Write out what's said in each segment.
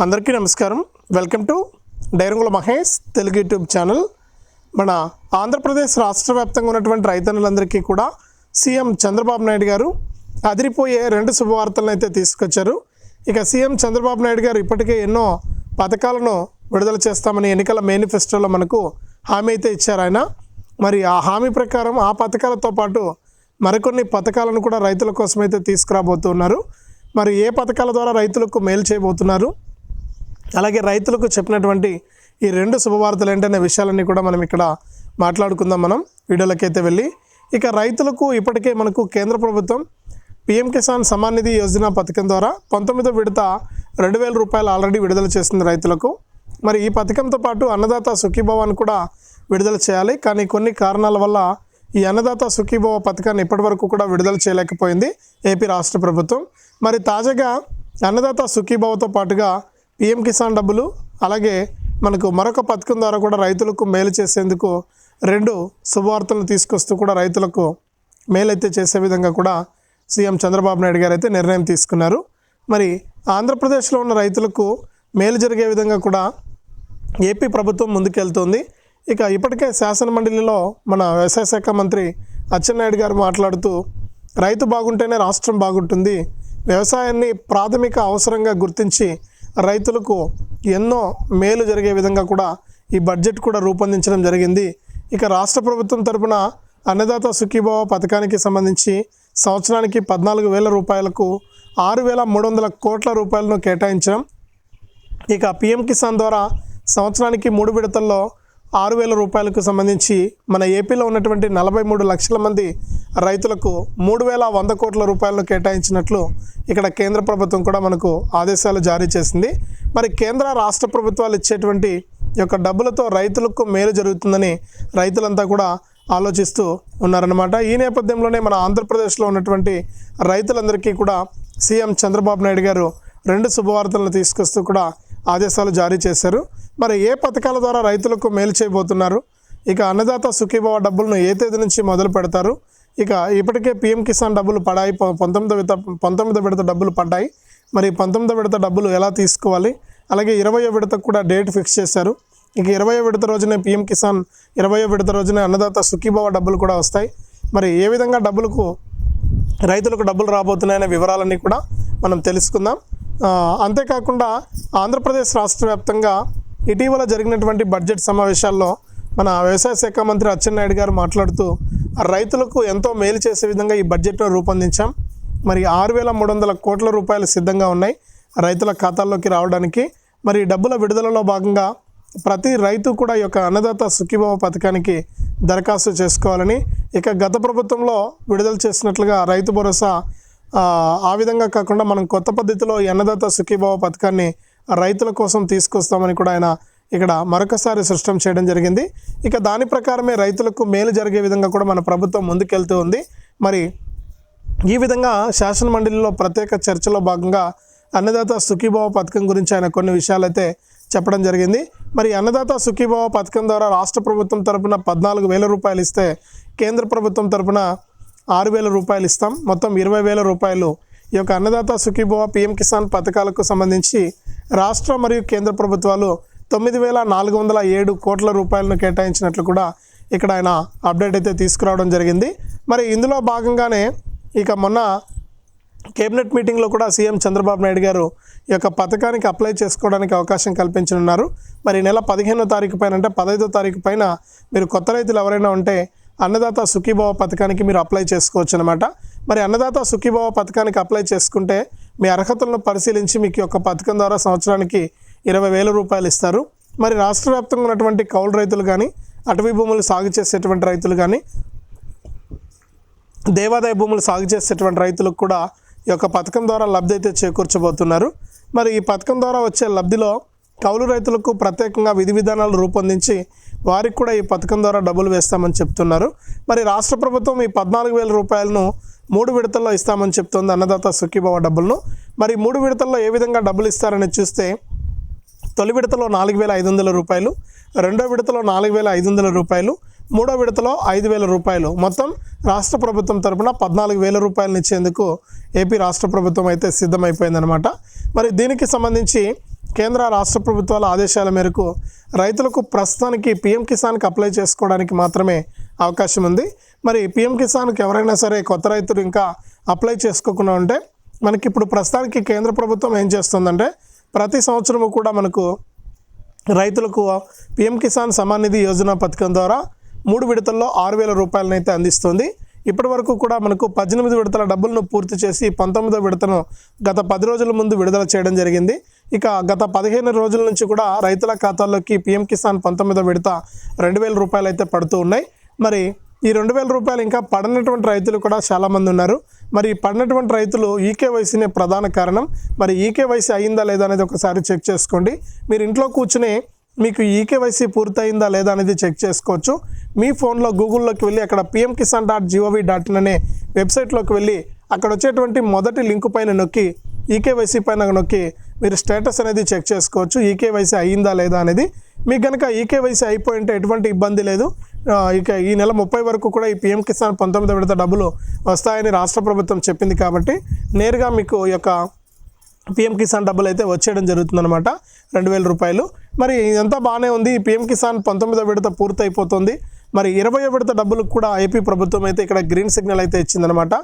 అందరికీ నమస్కారం. Welcome to డైరంగుల Mahesh Telugu YouTube channel. మన ఆంధ్రప్రదేశ్ రాష్ట్ర వ్యాప్తంగా ఉన్నటువంటి రైతన్నులందరికీ కూడా సీఎం చంద్రబాబు నాయుడు గారు అదిరిపోయే రెండు శుభవార్తలను అయితే తీసుకొచ్చారు. ఇక సీఎం చంద్రబాబు నాయుడు గారు ఇప్పటికే ఎన్నో పథకాలను విడుదల చేస్తామని ఎన్నికల మేనిఫెస్టోలో మనకు హామీ అయితే ఇచ్చారు ఆయన. మరి ఆ హామీ ప్రకారం ఆ పథకాలతో పాటు మరికొన్ని పథకాలను కూడా రైతుల కోసమైతే తీసుకురాబోతున్నారు. మరి ఏ పథకాల ద్వారా రైతులకు మేలు చేయబోతున్నారు? అలాగే రైతులకు చెప్పినటువంటి ఈ రెండు శుభవార్తలు ఏంటనే విషయాలన్నీ కూడా మనం ఇక్కడ మాట్లాడుకుందాం మనం. వీడియోలకి అయితే వెళ్ళి ఇక రైతులకు ఇప్పటికే మనకు కేంద్ర ప్రభుత్వం పిఎం కిసాన్ సమాన్ నిధి యోజన పథకం ద్వారా పంతొమ్మిదో విడత రెండు వేల రూపాయలు ఆల్రెడీ విడుదల చేసింది రైతులకు. మరి ఈ పథకంతో పాటు అన్నదాత సుఖీభవాన్ని కూడా విడుదల చేయాలి. కానీ కొన్ని కారణాల వల్ల ఈ అన్నదాత సుఖీభవ పథకాన్ని ఇప్పటివరకు కూడా విడుదల చేయలేకపోయింది ఏపీ రాష్ట్ర ప్రభుత్వం. మరి తాజాగా అన్నదాత సుఖీభవతో పాటుగా పిఎం కిసాన్ డబ్బులు అలాగే మనకు మరొక పథకం ద్వారా కూడా రైతులకు మేలు చేసేందుకు రెండు శుభవార్తలను తీసుకొస్తూ కూడా రైతులకు మేలైతే చేసే విధంగా కూడా సీఎం చంద్రబాబు నాయుడు గారు అయితే నిర్ణయం తీసుకున్నారు. మరి ఆంధ్రప్రదేశ్లో ఉన్న రైతులకు మేలు జరిగే విధంగా కూడా ఏపీ ప్రభుత్వం ముందుకెళ్తోంది. ఇక ఇప్పటికే శాసన మండలిలో మన వ్యవసాయ శాఖ మంత్రి అచ్చెన్నాయుడు గారు మాట్లాడుతూ రైతు బాగుంటేనే రాష్ట్రం బాగుంటుంది. వ్యవసాయాన్ని ప్రాథమిక అవసరంగా గుర్తించి రైతులకు ఎన్నో మేలు జరిగే విధంగా కూడా ఈ బడ్జెట్ కూడా రూపొందించడం జరిగింది. ఇక రాష్ట్ర ప్రభుత్వం తరపున అన్నదాత సుఖీభావ పథకానికి సంబంధించి సంవత్సరానికి పద్నాలుగు వేల రూపాయలకు ఆరు వేల మూడు వందల కోట్ల రూపాయలను కేటాయించడం. ఇక పిఎం కిసాన్ ద్వారా సంవత్సరానికి మూడు విడతల్లో ఆరు వేల రూపాయలకు సంబంధించి మన ఏపీలో ఉన్నటువంటి నలభై మూడు లక్షల మంది రైతులకు మూడు వేల వంద కోట్ల రూపాయలను కేటాయించినట్లు ఇక్కడ కేంద్ర ప్రభుత్వం కూడా మనకు ఆదేశాలు జారీ చేసింది. మరి కేంద్ర రాష్ట్ర ప్రభుత్వాలు ఇచ్చేటువంటి యొక్క డబ్బులతో రైతులకు మేలు జరుగుతుందని రైతులంతా కూడా ఆలోచిస్తూ ఉన్నారన్నమాట. ఈ నేపథ్యంలోనే మన ఆంధ్రప్రదేశ్లో ఉన్నటువంటి రైతులందరికీ కూడా సీఎం చంద్రబాబు నాయుడు గారు రెండు శుభవార్తలను తీసుకొస్తూ కూడా ఆదేశాలు జారీ చేశారు. మరి ఏ పథకాల ద్వారా రైతులకు మేలు చేయబోతున్నారు? ఇక అన్నదాత సుఖీభవ డబ్బులను ఏ తేదీ నుంచి మొదలు పెడతారు? ఇక ఇప్పటికే పిఎం కిసాన్ డబ్బులు పడాయి. పంతొమ్మిదో విడత పంతొమ్మిదో విడత డబ్బులు పడ్డాయి. మరి పంతొమ్మిదో విడత డబ్బులు ఎలా తీసుకోవాలి? అలాగే ఇరవయో విడతకు కూడా డేట్ ఫిక్స్ చేశారు. ఇక ఇరవయో విడత రోజునే పిఎం కిసాన్ ఇరవయో విడత రోజునే అన్నదాత సుఖీభవ డబ్బులు కూడా వస్తాయి. మరి ఏ విధంగా డబ్బులకు రైతులకు డబ్బులు రాబోతున్నాయనే వివరాలన్నీ కూడా మనం తెలుసుకుందాం. అంతేకాకుండా ఆంధ్రప్రదేశ్ రాష్ట్ర వ్యాప్తంగా ఇటీవల జరిగినటువంటి బడ్జెట్ సమావేశాల్లో మన వ్యవసాయ శాఖ మంత్రి అచ్చెన్నాయుడు గారు మాట్లాడుతూ రైతులకు ఎంతో మేలు చేసే విధంగా ఈ బడ్జెట్ను రూపొందించాం. మరి ఆరు వేల మూడు వందల కోట్ల రూపాయలు సిద్ధంగా ఉన్నాయి రైతుల ఖాతాల్లోకి రావడానికి. మరి డబ్బుల విడుదలలో భాగంగా ప్రతి రైతు కూడా ఈ యొక్క అన్నదాత సుఖీభవ పథకానికి దరఖాస్తు చేసుకోవాలని ఇక గత ప్రభుత్వంలో విడుదల చేసినట్లుగా రైతు భరోసా ఆ, విధంగా కాకుండా మనం కొత్త పద్ధతిలో ఈ అన్నదాత సుఖీభవ పథకాన్ని రైతుల కోసం తీసుకొస్తామని కూడా ఆయన ఇక్కడ మరొకసారి సృష్టం చేయడం జరిగింది. ఇక దాని ప్రకారమే రైతులకు మేలు జరిగే విధంగా కూడా మన ప్రభుత్వం ముందుకెళ్తూ ఉంది. మరి ఈ విధంగా శాసన మండలిలో ప్రత్యేక చర్చలో భాగంగా అన్నదాత సుఖీభావ పథకం గురించి ఆయన కొన్ని విషయాలైతే చెప్పడం జరిగింది. మరి అన్నదాత సుఖీభావ పథకం ద్వారా రాష్ట్ర ప్రభుత్వం తరపున పద్నాలుగు వేల రూపాయలు ఇస్తే కేంద్ర ప్రభుత్వం తరపున ఆరు వేల రూపాయలు ఇస్తాం. మొత్తం ఇరవై వేల రూపాయలు ఈ యొక్క అన్నదాత సుఖీభవ పిఎం కిసాన్ పథకాలకు సంబంధించి రాష్ట్ర మరియు కేంద్ర ప్రభుత్వాలు తొమ్మిది వేల నాలుగు వందల ఏడు కోట్ల రూపాయలను కేటాయించినట్లు కూడా ఇక్కడ ఆయన అప్డేట్ అయితే తీసుకురావడం జరిగింది. మరి ఇందులో భాగంగానే ఇక మొన్న కేబినెట్ మీటింగ్లో కూడా సీఎం చంద్రబాబు నాయుడు గారు ఈ యొక్క పథకానికి అప్లై చేసుకోవడానికి అవకాశం కల్పించనున్నారు. మరి ఈ నెల పదిహేనో తారీఖు పైన అంటే పదహైదో తారీఖు పైన మీరు కొత్త రైతులు ఎవరైనా ఉంటే అన్నదాత సుఖీభావ పథకానికి మీరు అప్లై చేసుకోవచ్చు అనమాట మరి అన్నదాత సుఖీభావ పథకానికి అప్లై చేసుకుంటే మీ అర్హతలను పరిశీలించి మీకు యొక్క పథకం ద్వారా సంవత్సరానికి ఇరవై వేల రూపాయలు ఇస్తారు. మరి రాష్ట్ర వ్యాప్తంగా ఉన్నటువంటి కౌలు రైతులు కానీ అటవీ భూములు సాగు చేసేటువంటి రైతులు కానీ దేవాదాయ భూములు సాగు చేసేటువంటి రైతులకు కూడా ఈ యొక్క పథకం ద్వారా లబ్ధి అయితే చేకూర్చబోతున్నారు. మరి ఈ పథకం ద్వారా వచ్చే లబ్ధిలో కౌలు రైతులకు ప్రత్యేకంగా విధి విధానాలు రూపొందించి వారికి కూడా ఈ పథకం ద్వారా డబ్బులు వేస్తామని చెప్తున్నారు. మరి రాష్ట్ర ప్రభుత్వం ఈ పద్నాలుగు వేల రూపాయలను మూడు విడతల్లో ఇస్తామని చెప్తుంది అన్నదాత సుఖీభావ డబ్బులను. మరి మూడు విడతల్లో ఏ విధంగా డబ్బులు ఇస్తారని చూస్తే తొలి విడతలో నాలుగు వేల ఐదు వందల రూపాయలు రెండో విడతలో నాలుగు వేల ఐదు వందల రూపాయలు మూడో విడతలో ఐదు వేల రూపాయలు. మొత్తం రాష్ట్ర ప్రభుత్వం తరపున పద్నాలుగు వేల రూపాయలను ఇచ్చేందుకు ఏపీ రాష్ట్ర ప్రభుత్వం అయితే సిద్ధమైపోయిందనమాట మరి దీనికి సంబంధించి కేంద్ర రాష్ట్ర ప్రభుత్వాల ఆదేశాల మేరకు రైతులకు ప్రస్తుతానికి పిఎం కిసాన్కి అప్లై చేసుకోవడానికి మాత్రమే అవకాశం ఉంది. మరి పిఎం కిసాన్కి ఎవరైనా సరే కొత్త రైతులు ఇంకా అప్లై చేసుకోకుండా ఉంటే మనకి ఇప్పుడు ప్రస్తుతానికి కేంద్ర ప్రభుత్వం ఏం చేస్తుందంటే ప్రతి సంవత్సరము కూడా మనకు రైతులకు పిఎం కిసాన్ సమాన్ నిధి యోజన పథకం ద్వారా మూడు విడతల్లో ఆరు వేల రూపాయలనైతే అందిస్తుంది. ఇప్పటి వరకు కూడా మనకు పద్దెనిమిది విడతల డబ్బులను పూర్తి చేసి పంతొమ్మిదో విడతను గత పది రోజుల ముందు విడుదల చేయడం జరిగింది. ఇక గత పదిహేను రోజుల నుంచి కూడా రైతుల ఖాతాల్లోకి పిఎం కిసాన్ పంతొమ్మిదో విడత రెండు వేల రూపాయలు అయితే పడుతూ ఉన్నాయి. మరి ఈ రెండు వేల రూపాయలు ఇంకా పడనటువంటి రైతులు కూడా చాలామంది ఉన్నారు. మరి పడినటువంటి రైతులు ఈకేవైసీనే ప్రధాన కారణం. మరి ఈకేవైసీ అయిందా లేదా అనేది ఒకసారి చెక్ చేసుకోండి. మీరు ఇంట్లో కూర్చుని మీకు ఈకేవైసీ పూర్తయిందా లేదా అనేది చెక్ చేసుకోవచ్చు. మీ ఫోన్లో గూగుల్లోకి వెళ్ళి అక్కడ PM Kisan dot G O V dot in అనే వెబ్సైట్లోకి వెళ్ళి అక్కడ వచ్చేటువంటి మొదటి లింక్ పైన నొక్కి ఈకేవైసీ పైన నొక్కి మీరు స్టేటస్ అనేది చెక్ చేసుకోవచ్చు. ఈకేవైసీ అయ్యిందా లేదా అనేది. మీకు కనుక ఈకేవైసీ అయిపోయి ఉంటే ఎటువంటి ఇబ్బంది లేదు. ఇక ఈ నెల ముప్పై వరకు కూడా ఈ పిఎం కిసాన్ పంతొమ్మిది విడత డబ్బులు వస్తాయని రాష్ట్ర ప్రభుత్వం చెప్పింది కాబట్టి నేరుగా మీకు ఈ యొక్క పిఎం కిసాన్ డబ్బులు అయితే వచ్చేయడం జరుగుతుందన్నమాట. రెండు వేల రూపాయలు. మరి ఇదంతా బాగానే ఉంది. ఈ పిఎం కిసాన్ పంతొమ్మిదో విడత పూర్తయిపోతుంది. మరి ఇరవై విడత డబ్బులకు కూడా ఏపీ ప్రభుత్వం అయితే ఇక్కడ గ్రీన్ సిగ్నల్ అయితే ఇచ్చిందనమాట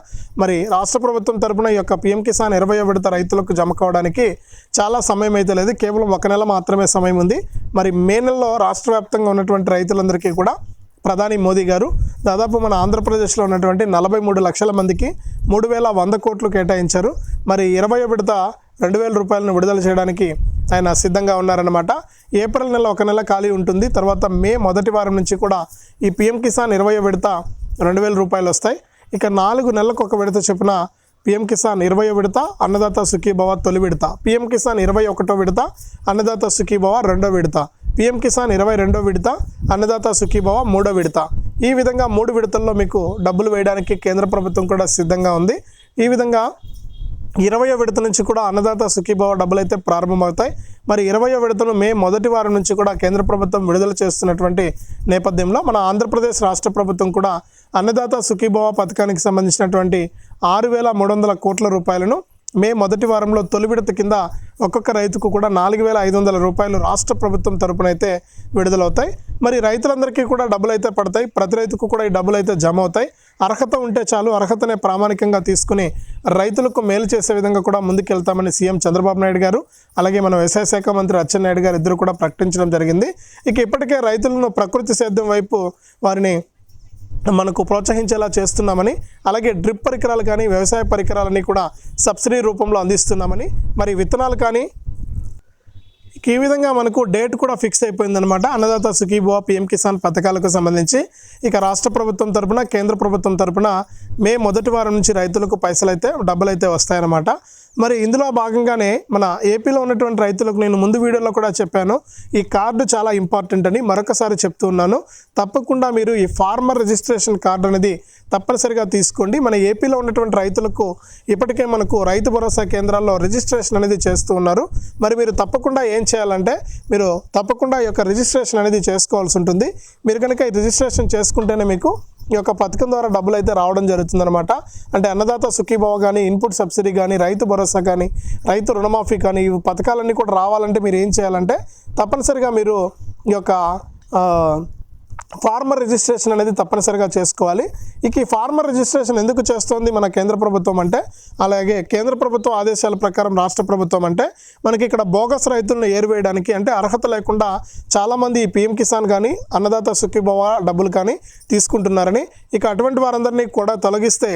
మరి రాష్ట్ర ప్రభుత్వం తరపున ఈ యొక్క పిఎం కిసాన్ ఇరవై విడత రైతులకు జమ కావడానికి చాలా సమయం అయితే లేదు. కేవలం ఒక నెల మాత్రమే సమయం ఉంది. మరి మే నెలలో రాష్ట్ర వ్యాప్తంగా ఉన్నటువంటి రైతులందరికీ కూడా ప్రధాని మోదీ గారు దాదాపు మన ఆంధ్రప్రదేశ్లో ఉన్నటువంటి నలభై మూడు లక్షల మందికి మూడు వేల వంద కోట్లు కేటాయించారు. మరి ఇరవై విడత రెండు వేల రూపాయలను విడుదల చేయడానికి ఆయన సిద్ధంగా ఉన్నారన్నమాట. ఏప్రిల్ నెల ఒక నెల ఖాళీ ఉంటుంది. తర్వాత మే మొదటి వారం నుంచి కూడా ఈ పిఎం కిసాన్ ఇరవై విడత రెండు వేల రూపాయలు వస్తాయి. ఇక నాలుగు నెలలకు ఒక విడత చొప్పున పిఎం కిసాన్ ఇరవై విడత అన్నదాత సుఖీభవ తొలి విడత. పిఎం కిసాన్ ఇరవై ఒకటో విడత అన్నదాత సుఖీభవ రెండో విడత. పిఎం కిసాన్ ఇరవై రెండో విడత అన్నదాత సుఖీభవ మూడో విడత. ఈ విధంగా మూడు విడతల్లో మీకు డబ్బులు వేయడానికి కేంద్ర ప్రభుత్వం కూడా సిద్ధంగా ఉంది. ఈ విధంగా ఇరవయో విడత నుంచి కూడా అన్నదాత సుఖీభావ డబ్బులు అయితే ప్రారంభమవుతాయి. మరి ఇరవయో విడతను మే మొదటి వారం నుంచి కూడా కేంద్ర ప్రభుత్వం విడుదల చేస్తున్నటువంటి నేపథ్యంలో మన ఆంధ్రప్రదేశ్ రాష్ట్ర ప్రభుత్వం కూడా అన్నదాత సుఖీభావ పథకానికి సంబంధించినటువంటి ఆరు వేల మూడు వందల కోట్ల రూపాయలను మే మొదటి వారంలో తొలి విడత కింద ఒక్కొక్క రైతుకు కూడా నాలుగు వేల ఐదు వందల రూపాయలు రాష్ట్ర ప్రభుత్వం తరపున అయితే విడుదలవుతాయి. మరి రైతులందరికీ కూడా డబ్బులు అయితే పడతాయి. ప్రతి రైతుకు కూడా ఈ డబ్బులు అయితే జమ అవుతాయి అర్హత ఉంటే చాలు. అర్హతనే ప్రామాణికంగా తీసుకుని రైతులకు మేలు చేసే విధంగా కూడా ముందుకెళ్తామని సీఎం చంద్రబాబు నాయుడు గారు అలాగే మన వ్యవసాయ శాఖ మంత్రి అచ్చెన్నాయుడు గారు ఇద్దరు కూడా ప్రకటించడం జరిగింది. ఇక ఇప్పటికే రైతులను ప్రకృతి సేద్యం వైపు వారిని మనకు ప్రోత్సహించేలా చేస్తున్నామని అలాగే డ్రిప్ పరికరాలు కానీ వ్యవసాయ పరికరాలని కూడా సబ్సిడీ రూపంలో అందిస్తున్నామని మరి విత్తనాలు కానీ ఇక ఈ విధంగా మనకు డేట్ కూడా ఫిక్స్ అయిపోయిందనమాట అన్నదాత సుఖీభవ పిఎం కిసాన్ పథకాలకు సంబంధించి. ఇక రాష్ట్ర ప్రభుత్వం తరపున కేంద్ర ప్రభుత్వం తరపున మే మొదటి వారం నుంచి రైతులకు పైసలు అయితే డబ్బులు అయితే వస్తాయన్నమాట. మరి ఇందులో భాగంగానే మన ఏపీలో ఉన్నటువంటి రైతులకు నేను ముందు వీడియోలో కూడా చెప్పాను ఈ కార్డు చాలా ఇంపార్టెంట్ అని మరొకసారి చెప్తూ ఉన్నాను. తప్పకుండా మీరు ఈ ఫార్మర్ రిజిస్ట్రేషన్ కార్డు అనేది తప్పనిసరిగా తీసుకోండి. మన ఏపీలో ఉన్నటువంటి రైతులకు ఇప్పటికే మనకు రైతు భరోసా కేంద్రాల్లో రిజిస్ట్రేషన్ అనేది చేస్తూ ఉన్నారు. మరి మీరు తప్పకుండా ఏం చేయాలంటే మీరు తప్పకుండా ఈ యొక్క రిజిస్ట్రేషన్ అనేది చేసుకోవాల్సి ఉంటుంది. మీరు కనుక ఈ రిజిస్ట్రేషన్ చేసుకుంటేనే మీకు ఈ యొక్క పథకం ద్వారా డబ్బులు అయితే రావడం జరుగుతుందన్నమాట. అంటే అన్నదాత సుఖీభావ కానీ ఇన్పుట్ సబ్సిడీ కానీ రైతు భరోసా కానీ రైతు రుణమాఫీ కానీ ఈ పథకాలన్నీ కూడా రావాలంటే మీరు ఏం చేయాలంటే తప్పనిసరిగా మీరు ఈ యొక్క ఫార్మర్ రిజిస్ట్రేషన్ అనేది తప్పనిసరిగా చేసుకోవాలి. ఇక ఈ ఫార్మర్ రిజిస్ట్రేషన్ ఎందుకు చేస్తోంది మన కేంద్ర ప్రభుత్వం అంటే అలాగే కేంద్ర ప్రభుత్వం ఆదేశాల ప్రకారం రాష్ట్ర ప్రభుత్వం అంటే మనకి ఇక్కడ బోగస్ రైతులను ఏరివేయడానికి అంటే అర్హత లేకుండా చాలామంది ఈ పిఎం కిసాన్ కానీ అన్నదాత సుఖీభవ డబ్బులు కానీ తీసుకుంటున్నారని ఇక అటువంటి వారందరినీ కూడా తొలగిస్తే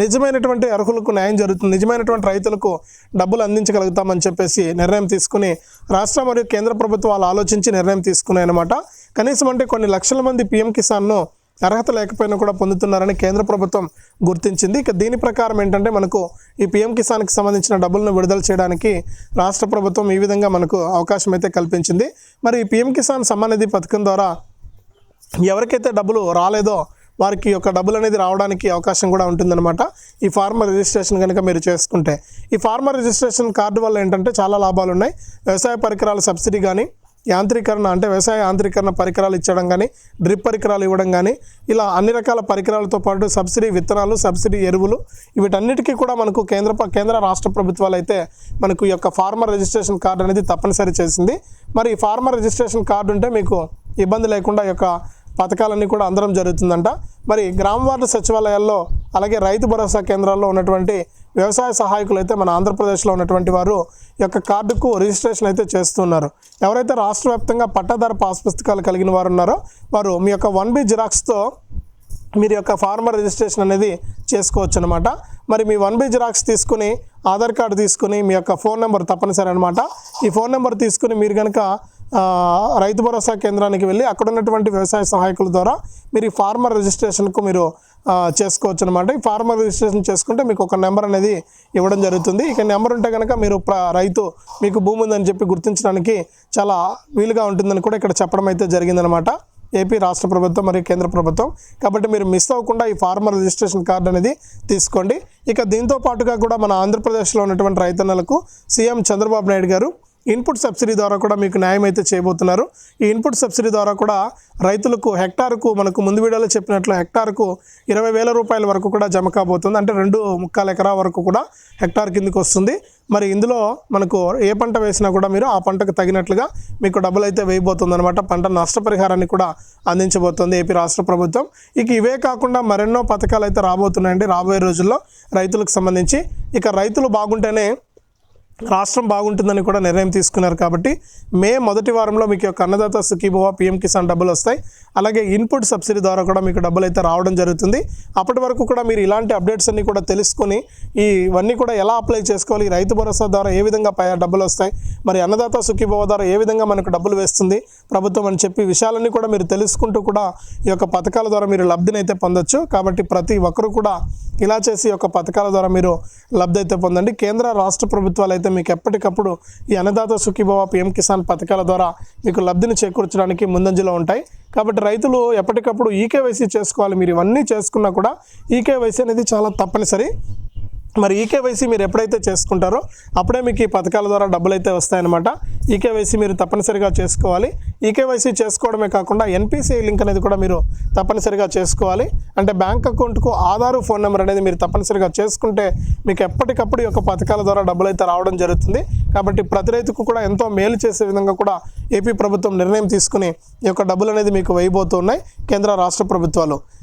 నిజమైనటువంటి అర్హులకు న్యాయం జరుగుతుంది నిజమైనటువంటి రైతులకు డబ్బులు అందించగలుగుతామని చెప్పేసి నిర్ణయం తీసుకుని రాష్ట్ర మరియు కేంద్ర ప్రభుత్వాలు ఆలోచించి నిర్ణయం తీసుకున్నాయన్నమాట. కనీసం అంటే కొన్ని లక్షల మంది పిఎం కిసాన్ను అర్హత లేకపోయినా కూడా పొందుతున్నారని కేంద్ర ప్రభుత్వం గుర్తించింది. ఇక దీని ప్రకారం ఏంటంటే మనకు ఈ పిఎం కిసాన్కి సంబంధించిన డబ్బులను విడుదల చేయడానికి రాష్ట్ర ప్రభుత్వం ఈ విధంగా మనకు అవకాశం అయితే కల్పించింది. మరి ఈ పిఎం కిసాన్ సమ్మానిధి పథకం ద్వారా ఎవరికైతే డబ్బులు రాలేదో వారికి యొక్క డబ్బులు అనేది రావడానికి అవకాశం కూడా ఉంటుందన్నమాట. ఈ ఫార్మర్ రిజిస్ట్రేషన్ కనుక మీరు చేసుకుంటే. ఈ ఫార్మర్ రిజిస్ట్రేషన్ కార్డు వల్ల ఏంటంటే చాలా లాభాలు ఉన్నాయి వ్యవసాయ పరికరాల సబ్సిడీ కానీ యాంత్రీకరణ అంటే వ్యవసాయ యాంత్రీకరణ పరికరాలు ఇచ్చడం కానీ డ్రిప్ పరికరాలు ఇవ్వడం కానీ ఇలా అన్ని రకాల పరికరాలతో పాటు సబ్సిడీ విత్తనాలు సబ్సిడీ ఎరువులు వీటన్నిటికీ కూడా మనకు కేంద్ర కేంద్ర రాష్ట్ర ప్రభుత్వాలు అయితే మనకు ఈ యొక్క ఫార్మర్ రిజిస్ట్రేషన్ కార్డు అనేది తప్పనిసరి చేసింది. మరి ఈ ఫార్మర్ రిజిస్ట్రేషన్ కార్డు ఉంటే మీకు ఇబ్బంది లేకుండా ఈ యొక్క పథకాలన్నీ కూడా అందరం జరుగుతుందంట. మరి గ్రామ వార్డు సచివాలయాల్లో అలాగే రైతు భరోసా కేంద్రాల్లో ఉన్నటువంటి వ్యవసాయ సహాయకులు అయితే మన ఆంధ్రప్రదేశ్లో ఉన్నటువంటి వారు యొక్క కార్డుకు రిజిస్ట్రేషన్ అయితే చేస్తున్నారు. ఎవరైతే రాష్ట్ర వ్యాప్తంగా పట్టాదారు పాస్ పుస్తకాలు కలిగిన వారు ఉన్నారో వారు మీ యొక్క వన్ బి జిరాక్స్తో మీరు యొక్క ఫార్మర్ రిజిస్ట్రేషన్ అనేది చేసుకోవచ్చు అనమాట మరి మీ వన్ బి జిరాక్స్ తీసుకుని ఆధార్ కార్డు తీసుకుని మీ యొక్క ఫోన్ నెంబర్ తప్పనిసరి అనమాట ఈ ఫోన్ నెంబర్ తీసుకుని మీరు కనుక రైతు భరోసా కేంద్రానికి వెళ్ళి అక్కడ ఉన్నటువంటి వ్యవసాయ సహాయకుల ద్వారా మీరు ఈ ఫార్మర్ రిజిస్ట్రేషన్కు మీరు చేసుకోవచ్చు అనమాట ఈ ఫార్మర్ రిజిస్ట్రేషన్ చేసుకుంటే మీకు ఒక నెంబర్ అనేది ఇవ్వడం జరుగుతుంది. ఇక నెంబర్ ఉంటే కనుక మీరు రైతు మీకు భూమి ఉందని చెప్పి గుర్తించడానికి చాలా వీలుగా ఉంటుందని కూడా ఇక్కడ చెప్పడం అయితే జరిగిందనమాట ఏపీ రాష్ట్ర ప్రభుత్వం మరియు కేంద్ర ప్రభుత్వం. కాబట్టి మీరు మిస్ అవ్వకుండా ఈ ఫార్మర్ రిజిస్ట్రేషన్ కార్డు అనేది తీసుకోండి. ఇక దీంతో పాటుగా కూడా మన ఆంధ్రప్రదేశ్లో ఉన్నటువంటి రైతన్నలకు సీఎం చంద్రబాబు నాయుడు గారు ఇన్పుట్ సబ్సిడీ ద్వారా కూడా మీకు న్యాయం అయితే చేయబోతున్నారు. ఈ ఇన్పుట్ సబ్సిడీ ద్వారా కూడా రైతులకు హెక్టార్కు మనకు ముందు వీడియోలో చెప్పినట్లు హెక్టార్కు ఇరవై వేల రూపాయల వరకు కూడా జమ కాబోతుంది. అంటే రెండు ముక్కాల ఎకరా వరకు కూడా హెక్టార్ కిందకి వస్తుంది. మరి ఇందులో మనకు ఏ పంట వేసినా కూడా మీరు ఆ పంటకు తగినట్లుగా మీకు డబ్బులు అయితే వేయబోతుంది అనమాట పంట నష్టపరిహారాన్ని కూడా అందించబోతోంది ఏపీ రాష్ట్ర ప్రభుత్వం. ఇక ఇవే కాకుండా మరెన్నో పథకాలు అయితే రాబోతున్నాయండి రాబోయే రోజుల్లో రైతులకు సంబంధించి. ఇక రైతులు బాగుంటేనే రాష్ట్రం బాగుంటుందని కూడా నిర్ణయం తీసుకున్నారు కాబట్టి మే మొదటి వారంలో మీకు యొక్క అన్నదాత సుఖీభవ పిఎం కిసాన్ డబ్బులు వస్తాయి. అలాగే ఇన్పుట్ సబ్సిడీ ద్వారా కూడా మీకు డబ్బులు అయితే రావడం జరుగుతుంది. అప్పటి వరకు కూడా మీరు ఇలాంటి అప్డేట్స్ అన్ని కూడా తెలుసుకొని ఈ ఇవన్నీ కూడా ఎలా అప్లై చేసుకోవాలి ఈ రైతు భరోసా ద్వారా ఏ విధంగా పై డబ్బులు వస్తాయి మరి అన్నదాత సుఖీభవ ద్వారా ఏ విధంగా మనకు డబ్బులు వేస్తుంది ప్రభుత్వం అని చెప్పి విషయాలన్నీ కూడా మీరు తెలుసుకుంటూ కూడా ఈ యొక్క పథకాల ద్వారా మీరు లబ్ధిని అయితే పొందొచ్చు. కాబట్టి ప్రతి ఒక్కరు కూడా ఇలా చేసి ఈ యొక్క పథకాల ద్వారా మీరు లబ్ధి అయితే పొందండి. కేంద్ర రాష్ట్ర ప్రభుత్వాలు అయితే మీకు ఎప్పటికప్పుడు ఈ అన్నదాత సుఖీభవ పిఎం కిసాన్ పథకాల ద్వారా మీకు లబ్ధిని చేకూర్చడానికి ముందంజలో ఉంటాయి. కాబట్టి రైతులు ఎప్పటికప్పుడు ఈకేవైసీ చేసుకోవాలి. మీరు ఇవన్నీ చేసుకున్నా కూడా ఈకేవైసీ అనేది చాలా తప్పనిసరి. మరి ఈకేవైసీ మీరు ఎప్పుడైతే చేసుకుంటారో అప్పుడే మీకు ఈ పథకాల ద్వారా డబ్బులు అయితే వస్తాయన్నమాట ఈకేవైసీ మీరు తప్పనిసరిగా చేసుకోవాలి. ఈకేవైసీ చేసుకోవడమే కాకుండా ఎన్పిసిఐ లింక్ అనేది కూడా మీరు తప్పనిసరిగా చేసుకోవాలి. అంటే బ్యాంక్ అకౌంట్కు ఆధారు ఫోన్ నెంబర్ అనేది మీరు తప్పనిసరిగా చేసుకుంటే మీకు ఎప్పటికప్పుడు ఈ యొక్క పథకాల ద్వారా డబ్బులు అయితే రావడం జరుగుతుంది. కాబట్టి ప్రతి రైతుకు కూడా ఎంతో మేలు చేసే విధంగా కూడా ఏపీ ప్రభుత్వం నిర్ణయం తీసుకుని ఈ యొక్క డబ్బులు అనేది మీకు వేయబోతున్నాయి కేంద్ర రాష్ట్ర ప్రభుత్వాలు.